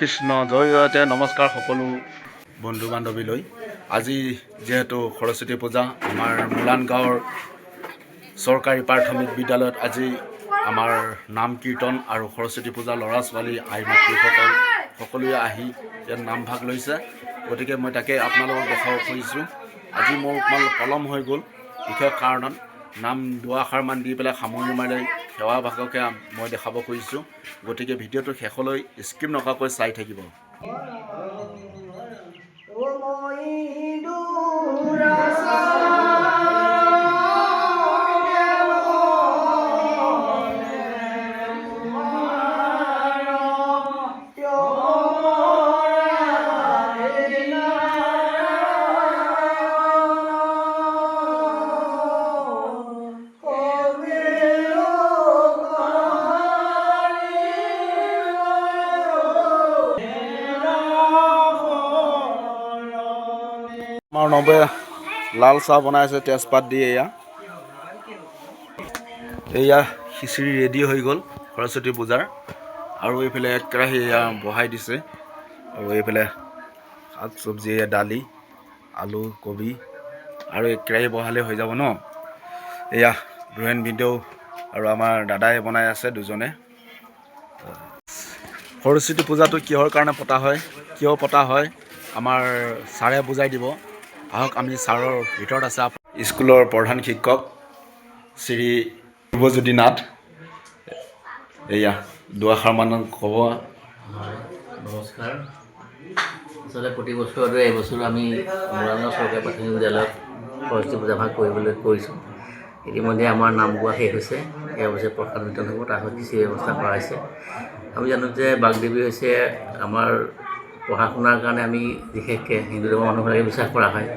কৃষ্ণ জয় জয়তে নমস্কাৰ সকলো বন্ধু বান্ধৱীলৈ আজি যিহেতু সৰস্বতী পূজা আমাৰ মোলান গাঁৱৰ চৰকাৰী প্ৰাথমিক বিদ্যালয়ত আজি আমাৰ নাম কীৰ্তন আৰু সৰস্বতী পূজা ল'ৰা ছোৱালী আই মাতৃসকল সকলোৱে আহি ইয়াত নাম ভাগ লৈছে। গতিকে মই তাকে আপোনালোকক দেখাব খুজিছোঁ। আজি মোৰ অকণমান পলম হৈ গ'ল। বিশেষ কাৰণত নাম দুআষাৰমান দি পেলাই সামৰণি মাৰি সেৱা ভাগকে মই দেখাব খুজিছোঁ গতিকে ভিডিঅ'টো শেষলৈ স্কিপ নকৰাকৈ চাই থাকিব। আমাৰ নবে লাল চাহ বনাইছে তেজপাত দি এয়া। এয়া খিচিৰি ৰেডি হৈ গ'ল সৰস্বতী পূজাৰ। আৰু এইফালে এক কেৰাহী এয়া বহাই দিছে। আৰু এইফালে শাক চব্জি এয়া দালি আলু কবি। আৰু এক কেৰাহী বহালে হৈ যাব ন? এয়া ৰোহেন ভিডিঅ' আৰু আমাৰ দাদাই বনাই আছে দুজনে। সৰস্বতী পূজাটো কিহৰ কাৰণে পতা হয়? কিয় পতা হয়? আমাৰ ছাৰে বুজাই দিব। আহক, আমি ছাৰৰ ভিতৰত আছে স্কুলৰ প্ৰধান শিক্ষক শ্ৰী ধ্ৰুৱজ্যোতি নাথ। এয়া দুআষাৰমান ক'ব। নমস্কাৰ। আচলতে প্ৰতি বছৰতে এইবছৰো আমি মোৰাংগাঁও চৰকাৰী প্ৰাথমিক বিদ্যালয়ত সৰস্বতী পূজা ভাগ কৰিবলৈ কৰিছোঁ। ইতিমধ্যে আমাৰ নাম গোৱা শেষ হৈছে। এই অৱশ্যে প্ৰসাদ বিতৰণ হ'ব, তাৰ সৈতে কিছু ব্যৱস্থা কৰা হৈছে। আমি জানো যে বাগদেৱী হৈছে আমাৰ পঢ়া শুনাৰ কাৰণে আমি বিশেষকৈ হিন্দু ধৰ্মৰ মানুহবিলাকে বিশ্বাস কৰা হয়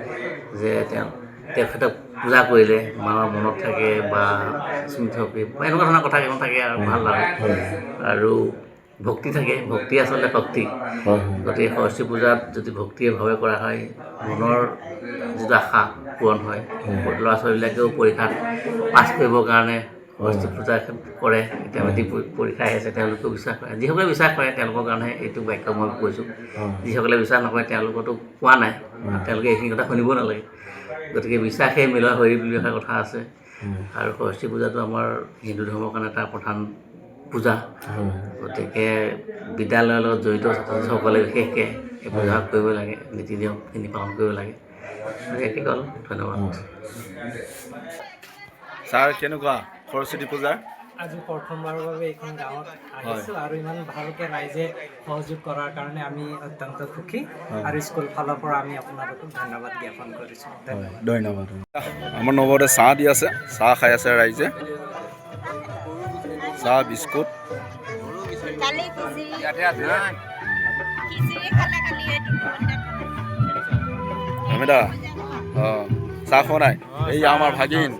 যে তেওঁ তেখেতক পূজা কৰিলে মানুহৰ মনত থাকে বা স্মৃতি শক্তি বা এনেকুৱা ধৰণৰ কথা কিছুমান থাকে আৰু ভালো লাগে আৰু ভক্তি থাকে ভক্তি আচলতে শক্তি। গতিকে সৰস্বতী পূজাত যদি ভক্তিয়ে ভাৱে কৰা হয় মনৰ যিটো আশা পূৰণ হয় ল'ৰা ছোৱালীবিলাকেও পৰীক্ষাত পাছ কৰিবৰ কাৰণে সৰস্বতী পূজা কৰে এতিয়া পৰী- পৰীক্ষা আহি আছে তেওঁলোকেও বিশ্বাস কৰে। যিসকলে বিশ্বাস কৰে তেওঁলোকৰ কাৰণে এইটো বাক্য মই কৈছোঁ। যিসকলে বিশ্বাস নকৰে তেওঁলোকতো কোৱা নাই। তেওঁলোকে এইখিনি কথা শুনিব নালাগে। গতিকে বিশ্বাসেই মিলোৱা হৰি বুলি এষাৰ কথা আছে। আৰু সৰস্বতী পূজাটো আমাৰ হিন্দু ধৰ্মৰ কাৰণে এটা প্ৰধান পূজা। গতিকে বিদ্যালয়ৰ লগত জড়িত ছাত্ৰ ছাত্ৰীসকলে বিশেষকৈ এই পূজা কৰিব লাগে নীতি নিয়মখিনি পালন কৰিব লাগে। গতিকে ধন্যবাদ। ছাৰ কেনেকুৱা? সৰস্বতী পূজাৰ আজি প্ৰথমবাৰৰ বাবে এইখন গাঁৱত আহিছোঁ আৰু ইমান ভালকৈ ৰাইজে সহযোগ কৰাৰ কাৰণে আমি অত্যন্ত সুখী আৰু স্কুল ফালৰ পৰা আমি আপোনালোকক ধন্যবাদ জ্ঞাপন কৰিছোঁ। ধন্যবাদ। আমাৰ নৱতে চাহ দি আছে চাহ খাই আছে ৰাইজে। চাহ বিস্কুট। এইটো হেমেদা অঁ চাহ খোৱা নাই? এই আমাৰ ভাগিন।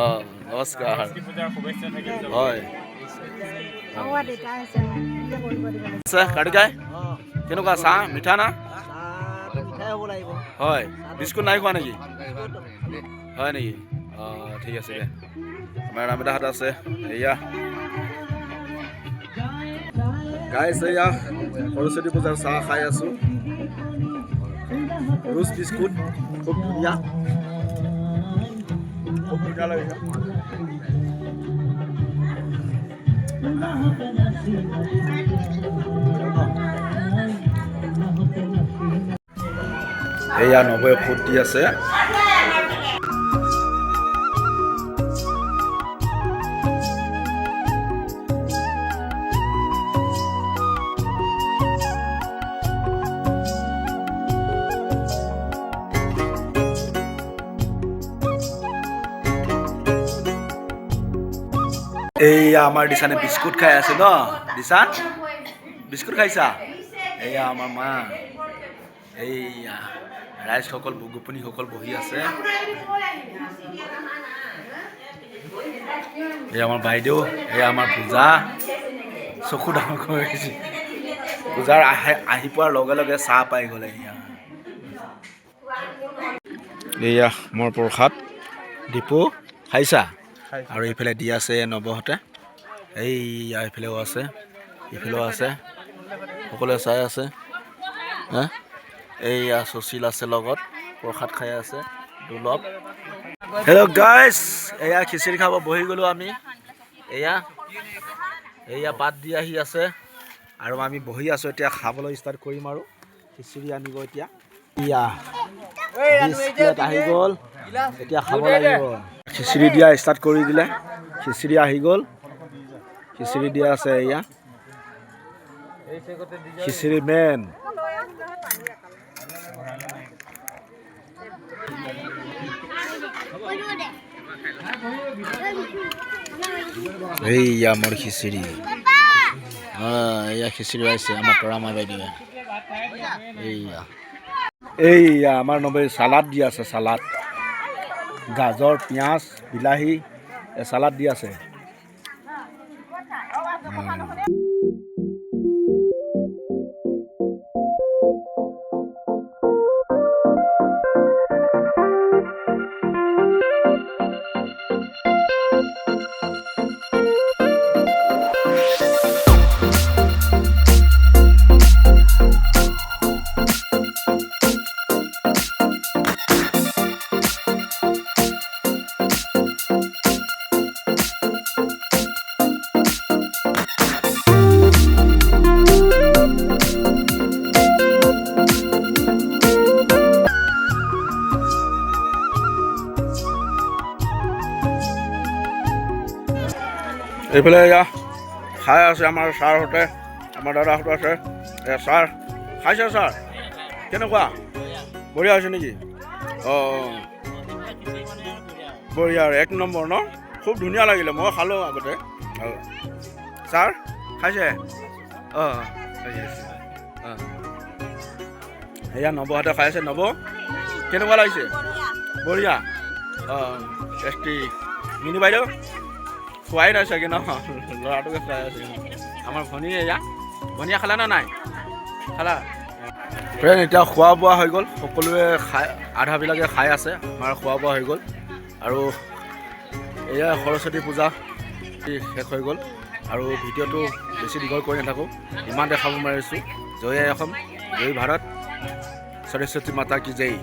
অঁ। নমস্কাৰ হয় আছে কাটিকাই কেনেকুৱা চাহ মিঠা না হয় বিস্কুট নাই খোৱা নেকি হয় নেকি অঁ ঠিক আছে দে আমাৰ ৰামিদাহঁত আছে এয়া গাইছে এয়া সৰস্বতী পূজাৰ চাহ খাই আছোঁ ৰুচ বিস্কুট খুব ধুনীয়া খুব ধুনীয়া লাগে এয়া নব্বৈ ফুট আছে। এইয়া আমাৰ দিচানে বিস্কুট খাই আছে ন? দিচান বিস্কুট খাইছা? এয়া আমাৰ মা। এইয়া ৰাইজসকল গোপনীসকল বহি আছে। এই আমাৰ বাইদেউ, এই আমাৰ পূজা। চকু ডাঙৰ কৰিছে পূজাৰ আহে, আহি পোৱাৰ লগে লগে চাহ পাই গ'লে এয়া এয়া মোৰ প্ৰসাদ। ডিপু খাইছা? আৰু এইফালে দি আছে নৱহঁতে এইয়া এইফালেও আছে এইফালেও আছে সকলোৱে চাই আছে। হে? এইয়া সুশীল আছে লগত প্ৰসাদ খাই আছে দুলভ। হেল্ল' গাইজ এয়া খিচিৰি খাব বহি গ'লোঁ আমি। এয়া এয়া বাদ দি আহি আছে। আৰু আমি বহি আছোঁ এতিয়া খাবলৈ ষ্টাৰ্ট কৰিম আৰু। খিচিৰি আনিব এতিয়া। ইয়া আহি গ'ল। এতিয়া খাব লাগিব। খিচিৰি দিয়া ষ্টাৰ্ট কৰি দিলে। খিচিৰি আহি গ'ল। খিচিৰি দিয়া আছে এয়া। খিচিৰি মেন এইয়া মোৰ খিচিৰি। এয়া খিচিৰি আছে আমাৰ তৰা মাই বাইদেৱে। এইয়া। এইয়া, আমাৰ নবে চালাড দি আছে চালাড গাজৰ পিঁয়াজ বিলাহী চালাড দি আছে। এইফালে এয়া, খাই আছে আমাৰ ছাৰহঁতে, আমাৰ দাদাহঁত আছে। এয়া ছাৰ, খাইছে ছাৰ? কেনেকুৱা? বঢ়িয়া হৈছে নেকি? অঁ বঢ়িয়া এক নম্বৰ ন? খুব ধুনীয়া লাগিলে, মই খালোঁ আগতে। ছাৰ, খাইছে? অঁ অঁ এয়া নৱহঁতে খাই আছে নৱ কেনেকুৱা লাগিছে? বঢ়িয়া। অঁ টেষ্টি মিনি বাইদেউ? খোৱাই চাগে ন? ল'ৰাটোকে খুৱাই আছে আমাৰ ভনী এয়া ভনীয়ে খালা নে নাই? খালা? ফ্ৰেণ্ড এতিয়া খোৱা বোৱা হৈ গ'ল। সকলোৱে খাই আধাবিলাকে খাই আছে। আমাৰ খোৱা বোৱা হৈ গ'ল। আৰু এয়া সৰস্বতী পূজা শেষ হৈ গ'ল। আৰু ভিডিঅ'টো বেছি দীঘল কৰি নাথাকোঁ। ইমান দেখাব মাৰিছোঁ জয় অসম জয় ভাৰত। সৰস্বতী মাতা কি জয়।